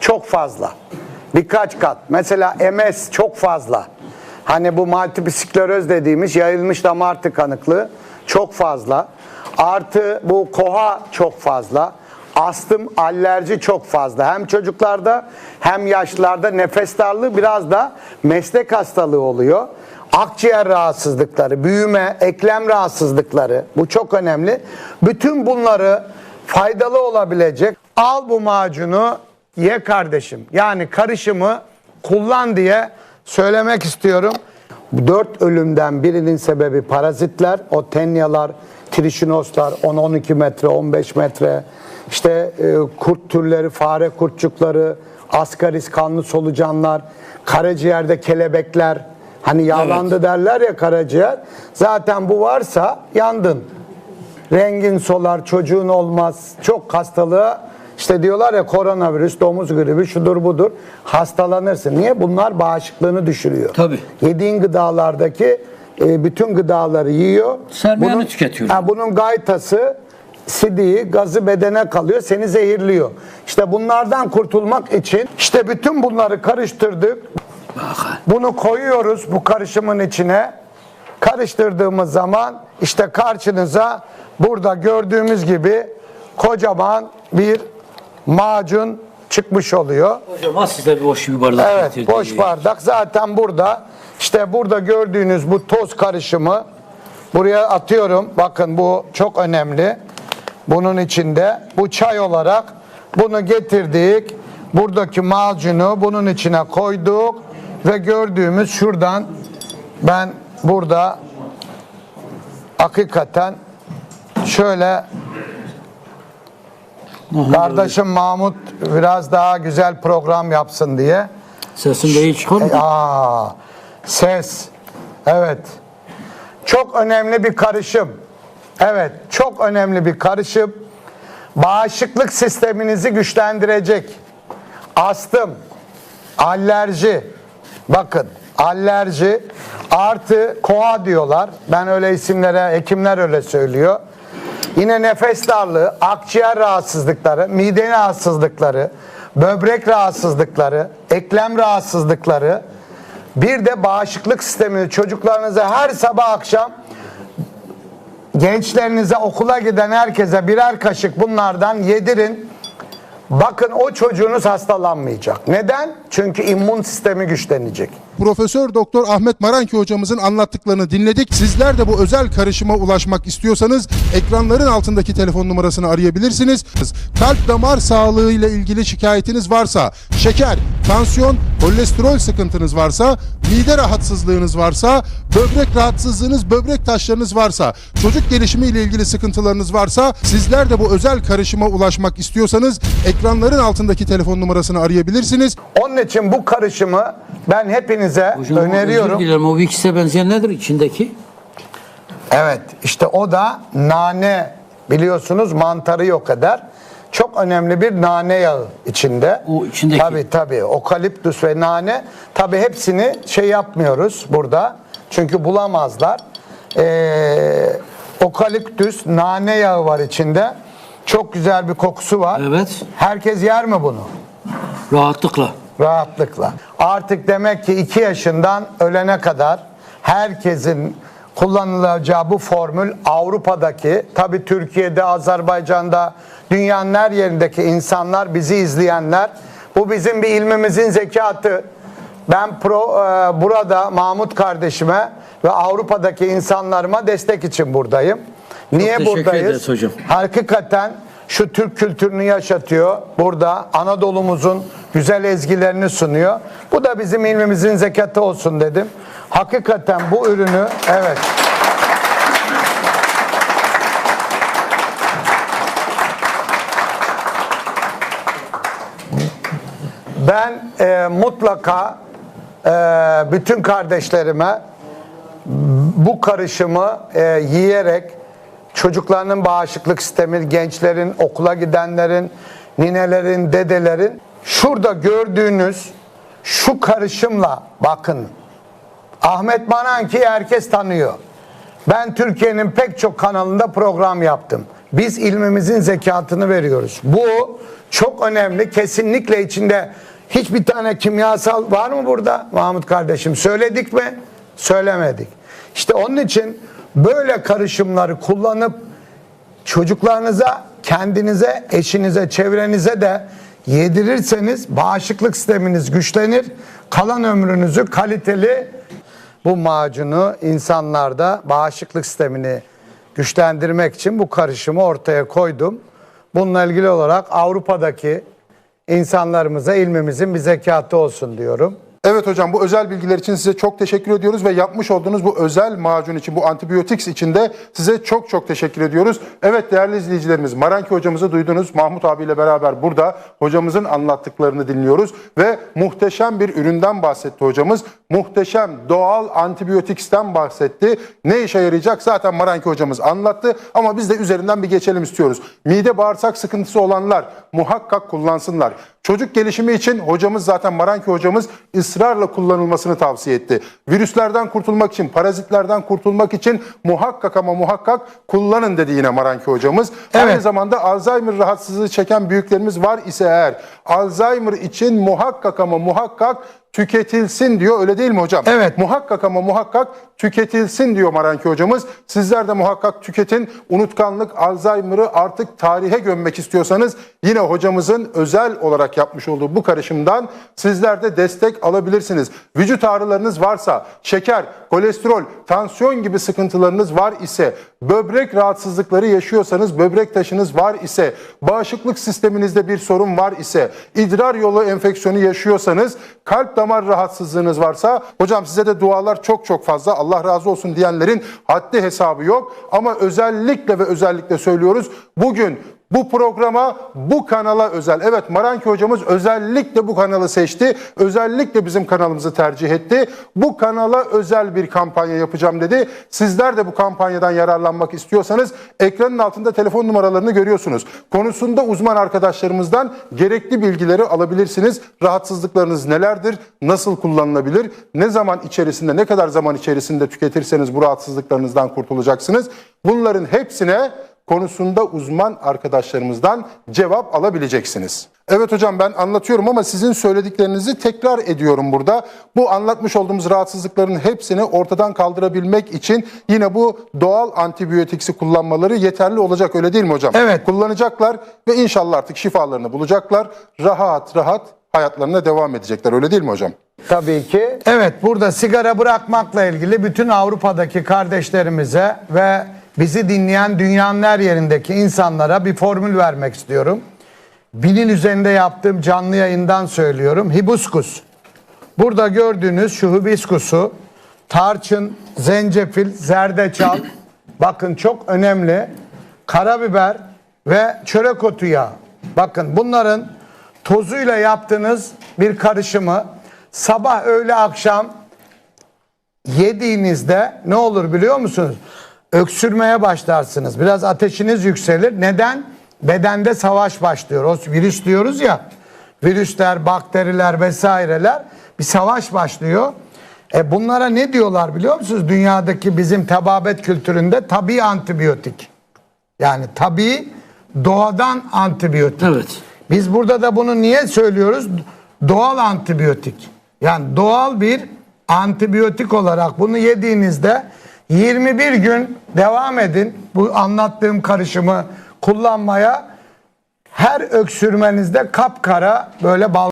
çok fazla. Birkaç kat. Mesela MS çok fazla. Hani bu multiple dediğimiz yayılmış damar tıkanıklığı çok fazla. Artı bu koha çok fazla. Astım, alerji çok fazla. Hem çocuklarda hem yaşlılarda nefes darlığı biraz da meslek hastalığı oluyor. Akciğer rahatsızlıkları, büyüme, eklem rahatsızlıkları bu çok önemli. Bütün bunları faydalı olabilecek al bu macunu ye kardeşim. Yani karışımı kullan diye söylemek istiyorum. Dört ölümden birinin sebebi parazitler, o tenyalar, trişinoslar 10-12 metre, 15 metre, işte e, kurt türleri, fare kurtçukları, ascaris kanlı solucanlar, karaciğerde kelebekler, hani yağlandı derler ya karaciğer. Zaten bu varsa yandın rengin solar, çocuğun olmaz. Çok hastalığı işte diyorlar ya koronavirüs, domuz gribi, şudur budur. Hastalanırsın. Niye? Bunlar bağışıklığını düşürüyor. Tabii. Yediğin gıdalardaki e, bütün gıdaları yiyor. Sermayanı tüketiyor. Ha, bunun gaytası sidiği, gazı bedene kalıyor, seni zehirliyor. İşte bunlardan kurtulmak için işte bütün bunları karıştırdık. Bunu koyuyoruz bu karışımın içine. Karıştırdığımız zaman işte karşınıza burada gördüğümüz gibi kocaman bir macun çıkmış oluyor. Hocam az size boş bir bardak Evet boş bardak zaten burada işte burada gördüğünüz bu toz karışımı buraya atıyorum. Bakın bu çok önemli. Bunun içinde bu çay olarak bunu getirdik. Buradaki macunu bunun içine koyduk ve gördüğümüz şuradan ben burada hakikaten şöyle kardeşim Mahmut biraz daha güzel program yapsın diye Sesim de iyi? Aa, ses. Evet. Çok önemli bir karışım. Evet, çok önemli bir karışım. Bağışıklık sisteminizi güçlendirecek. Astım, alerji. Bakın, alerji artı koa diyorlar. Ben öyle isimlere, hekimler öyle söylüyor. Yine nefes darlığı, akciğer rahatsızlıkları, mide rahatsızlıkları, böbrek rahatsızlıkları, eklem rahatsızlıkları, bir de bağışıklık sistemi çocuklarınıza her sabah akşam gençlerinize okula giden herkese birer kaşık bunlardan yedirin. Bakın o çocuğunuz hastalanmayacak. Neden? Çünkü immün sistemi güçlenecek. Profesör Doktor Ahmet Maranki hocamızın anlattıklarını dinledik. Sizler de bu özel karışıma ulaşmak istiyorsanız ekranların altındaki telefon numarasını arayabilirsiniz. Kalp damar sağlığı ile ilgili şikayetiniz varsa, şeker, tansiyon, kolesterol sıkıntınız varsa, mide rahatsızlığınız varsa, böbrek rahatsızlığınız, böbrek taşlarınız varsa, çocuk gelişimi ile ilgili sıkıntılarınız varsa, sizler de bu özel karışıma ulaşmak istiyorsanız ekranların altındaki telefon numarasını arayabilirsiniz. Onun için bu karışımı ben hepinize Hocam, Özür öneriyorum. dilerim o Wix'e benzeyen nedir içindeki? Evet işte o da nane biliyorsunuz mantarı yok eder. Çok önemli bir nane yağı içinde. O içindeki. Tabii tabii okaliptüs ve nane tabii hepsini şey yapmıyoruz burada. Çünkü bulamazlar. Ee, okaliptüs nane yağı var içinde. Çok güzel bir kokusu var. Evet. Herkes yer mi bunu? Rahatlıkla. Rahatlıkla. Artık demek ki 2 yaşından ölene kadar herkesin kullanılacağı bu formül Avrupa'daki, tabi Türkiye'de, Azerbaycan'da, dünyanın her yerindeki insanlar, bizi izleyenler, bu bizim bir ilmimizin zekatı. Ben pro, e, burada Mahmut kardeşime ve Avrupa'daki insanlarıma destek için buradayım. Niye teşekkür buradayız? ederiz hocam. Hakikaten şu Türk kültürünü yaşatıyor. Burada Anadolu'muzun güzel ezgilerini sunuyor. Bu da bizim ilmimizin zekatı olsun dedim. Hakikaten bu ürünü evet. Ben e, mutlaka e, bütün kardeşlerime bu karışımı e, yiyerek çocuklarının bağışıklık sistemi, gençlerin, okula gidenlerin, ninelerin, dedelerin şurada gördüğünüz şu karışımla bakın Ahmet Mananki herkes tanıyor. Ben Türkiye'nin pek çok kanalında program yaptım. Biz ilmimizin zekatını veriyoruz. Bu çok önemli. Kesinlikle içinde hiçbir tane kimyasal var mı burada Mahmut kardeşim? Söyledik mi? Söylemedik. İşte onun için böyle karışımları kullanıp çocuklarınıza, kendinize, eşinize, çevrenize de yedirirseniz bağışıklık sisteminiz güçlenir. Kalan ömrünüzü kaliteli bu macunu insanlarda bağışıklık sistemini güçlendirmek için bu karışımı ortaya koydum. Bununla ilgili olarak Avrupa'daki insanlarımıza ilmimizin bir zekatı olsun diyorum. Evet hocam bu özel bilgiler için size çok teşekkür ediyoruz ve yapmış olduğunuz bu özel macun için, bu antibiyotiks için de size çok çok teşekkür ediyoruz. Evet değerli izleyicilerimiz Maranki hocamızı duydunuz. Mahmut abiyle beraber burada hocamızın anlattıklarını dinliyoruz ve muhteşem bir üründen bahsetti hocamız. Muhteşem doğal antibiyotiksten bahsetti. Ne işe yarayacak zaten Maranki hocamız anlattı ama biz de üzerinden bir geçelim istiyoruz. Mide bağırsak sıkıntısı olanlar muhakkak kullansınlar. Çocuk gelişimi için hocamız zaten Maranki hocamız ısrarla kullanılmasını tavsiye etti. Virüslerden kurtulmak için, parazitlerden kurtulmak için muhakkak ama muhakkak kullanın dedi yine Maranki hocamız. Evet. Aynı zamanda Alzheimer rahatsızlığı çeken büyüklerimiz var ise eğer Alzheimer için muhakkak ama muhakkak tüketilsin diyor öyle değil mi hocam? Evet. Muhakkak ama muhakkak tüketilsin diyor Maranki hocamız. Sizler de muhakkak tüketin. Unutkanlık, Alzheimer'ı artık tarihe gömmek istiyorsanız yine hocamızın özel olarak yapmış olduğu bu karışımdan sizler de destek alabilirsiniz. Vücut ağrılarınız varsa, şeker, kolesterol, tansiyon gibi sıkıntılarınız var ise, böbrek rahatsızlıkları yaşıyorsanız, böbrek taşınız var ise, bağışıklık sisteminizde bir sorun var ise, idrar yolu enfeksiyonu yaşıyorsanız, kalp damar rahatsızlığınız varsa, hocam size de dualar çok çok fazla. Allah razı olsun diyenlerin haddi hesabı yok. Ama özellikle ve özellikle söylüyoruz. Bugün bu programa, bu kanala özel. Evet Maranki hocamız özellikle bu kanalı seçti. Özellikle bizim kanalımızı tercih etti. Bu kanala özel bir kampanya yapacağım dedi. Sizler de bu kampanyadan yararlanmak istiyorsanız ekranın altında telefon numaralarını görüyorsunuz. Konusunda uzman arkadaşlarımızdan gerekli bilgileri alabilirsiniz. Rahatsızlıklarınız nelerdir? Nasıl kullanılabilir? Ne zaman içerisinde, ne kadar zaman içerisinde tüketirseniz bu rahatsızlıklarınızdan kurtulacaksınız. Bunların hepsine konusunda uzman arkadaşlarımızdan cevap alabileceksiniz. Evet hocam ben anlatıyorum ama sizin söylediklerinizi tekrar ediyorum burada. Bu anlatmış olduğumuz rahatsızlıkların hepsini ortadan kaldırabilmek için yine bu doğal antibiyotiksi kullanmaları yeterli olacak öyle değil mi hocam? Evet. Kullanacaklar ve inşallah artık şifalarını bulacaklar. Rahat rahat hayatlarına devam edecekler öyle değil mi hocam? Tabii ki. Evet burada sigara bırakmakla ilgili bütün Avrupa'daki kardeşlerimize ve bizi dinleyen dünyanın her yerindeki insanlara bir formül vermek istiyorum. Binin üzerinde yaptığım canlı yayından söylüyorum. Hibiskus. Burada gördüğünüz şu hibiskusu tarçın, zencefil, zerdeçal bakın çok önemli. Karabiber ve çörek otu yağı. Bakın bunların tozuyla yaptığınız bir karışımı sabah öğle akşam yediğinizde ne olur biliyor musunuz? Öksürmeye başlarsınız. Biraz ateşiniz yükselir. Neden? Bedende savaş başlıyor. O virüs diyoruz ya. Virüsler, bakteriler vesaireler bir savaş başlıyor. E bunlara ne diyorlar biliyor musunuz? Dünyadaki bizim tababet kültüründe tabi antibiyotik. Yani tabi doğadan antibiyotik. Evet. Biz burada da bunu niye söylüyoruz? Doğal antibiyotik. Yani doğal bir antibiyotik olarak bunu yediğinizde 21 gün devam edin. Bu anlattığım karışımı kullanmaya her öksürmenizde kapkara böyle bal